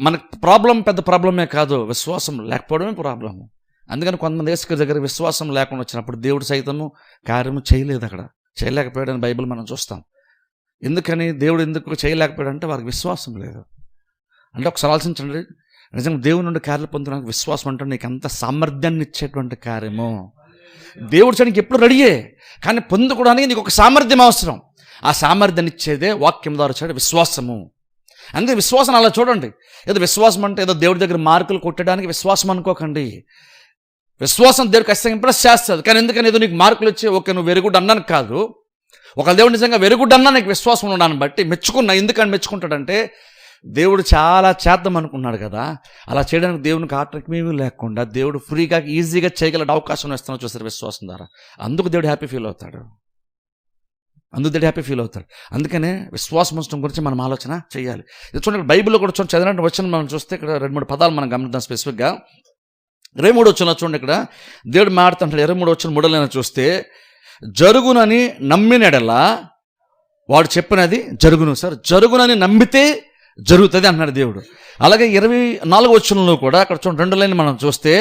మనకు ప్రాబ్లం పెద్ద ప్రాబ్లమే కాదు విశ్వాసం లేకపోవడమే ప్రాబ్లము. అందుకని కొంతమంది దేశ దగ్గర విశ్వాసం లేకుండా వచ్చినప్పుడు దేవుడు సైతము కార్యము చేయలేదు అక్కడ. చేయలేకపోయాడని బైబిల్ మనం చూస్తాం. ఎందుకని? దేవుడు ఎందుకు చేయలేకపోయాడు అంటే వారికి విశ్వాసం లేదు. అంటే ఒకసారి ఆలోచించండి. నిజంగా దేవుడి నుండి కార్యాలు పొందడానికి విశ్వాసం అంటే నీకు అంత సామర్థ్యాన్ని ఇచ్చేటువంటి కార్యము? దేవుడు చేయడానికి ఎప్పుడు రెడీయే. కానీ పొందుకోవడానికి నీకు ఒక సామర్థ్యం అవసరం. ఆ సామర్థ్యాన్ని ఇచ్చేదే వాక్యం ద్వారా చేయడం విశ్వాసము. అందుకే విశ్వాసం అలా చూడండి. ఏదో విశ్వాసం అంటే ఏదో దేవుడి దగ్గర మార్కులు కొట్టడానికి విశ్వాసం అనుకోకండి. విశ్వాసం దేవుడు ఖచ్చితంగా ఇంప్రెస్ చేస్తుంది కానీ ఎందుకని ఏదో నీకు మార్కులు వచ్చి ఓకే నువ్వు వెరుగుడ్ అన్నాను కాదు. ఒక దేవుడు నిజంగా వెరుగుడ్ అన్నా నీకు విశ్వాసం ఉండడాన్ని బట్టి మెచ్చుకున్నా ఎందుకని మెచ్చుకుంటాడంటే దేవుడు చాలా చేద్దాం అనుకున్నాడు కదా. అలా చేయడానికి దేవునికి ఆటంకమేమీ లేకుండా దేవుడు ఫ్రీగా ఈజీగా చేయగల అవకాశం ఇస్తాను చూస్తారు విశ్వాసం ద్వారా. అందుకు దేవుడు హ్యాపీ ఫీల్ అవుతాడు. అందుకు హ్యాపీ ఫీల్ అవుతాడు అందుకనే విశ్వాసం ఉంచడం గురించి మనం ఆలోచన చేయాలి. ఇది చూడండి బైబిల్లో కూడా చూడండి చదివినట్టు వచ్చిన మనం చూస్తే ఇక్కడ రెండు మూడు పదాలు మనం గమనిద్దాం స్పెసిఫిక్గా ఇరవై మూడు వచ్చిన చూడండి ఇక్కడ దేవుడు మాడుతుంటాడు ఇరవై మూడు వచ్చిన మూడలైన చూస్తే జరుగునని నమ్మినడలా వాడు చెప్పినది జరుగును సార్ జరుగునని నమ్మితే జరుగుతుంది అంటున్నాడు దేవుడు. అలాగే ఇరవై నాలుగు వచ్చంలో కూడా అక్కడ చూడండి రెండు లైన్ మనం చూస్తే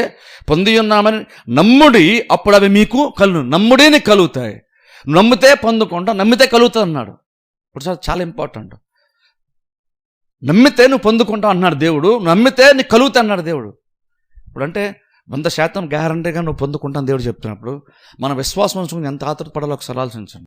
పొంది ఉన్నామని నమ్ముడి అప్పుడు అవి మీకు కలు నమ్ముడేని కలుగుతాయి. నమ్మితే పొందుకుంటా నమ్మితే కలుగుతుంది అన్నాడు. ఇప్పుడు సార్ చాలా ఇంపార్టెంట్. నమ్మితే నువ్వు పొందుకుంటావు అన్నాడు దేవుడు నమ్మితే నీకు కలుగుతా అన్నాడు దేవుడు. ఇప్పుడు అంటే వంద శాతం గ్యారంటీగా నువ్వు పొందుకుంటాను దేవుడు చెప్తున్నప్పుడు మన విశ్వాసం ఎంత ఎంత ఆతృతపడాలో ఒకసారి ఆలోచించండి.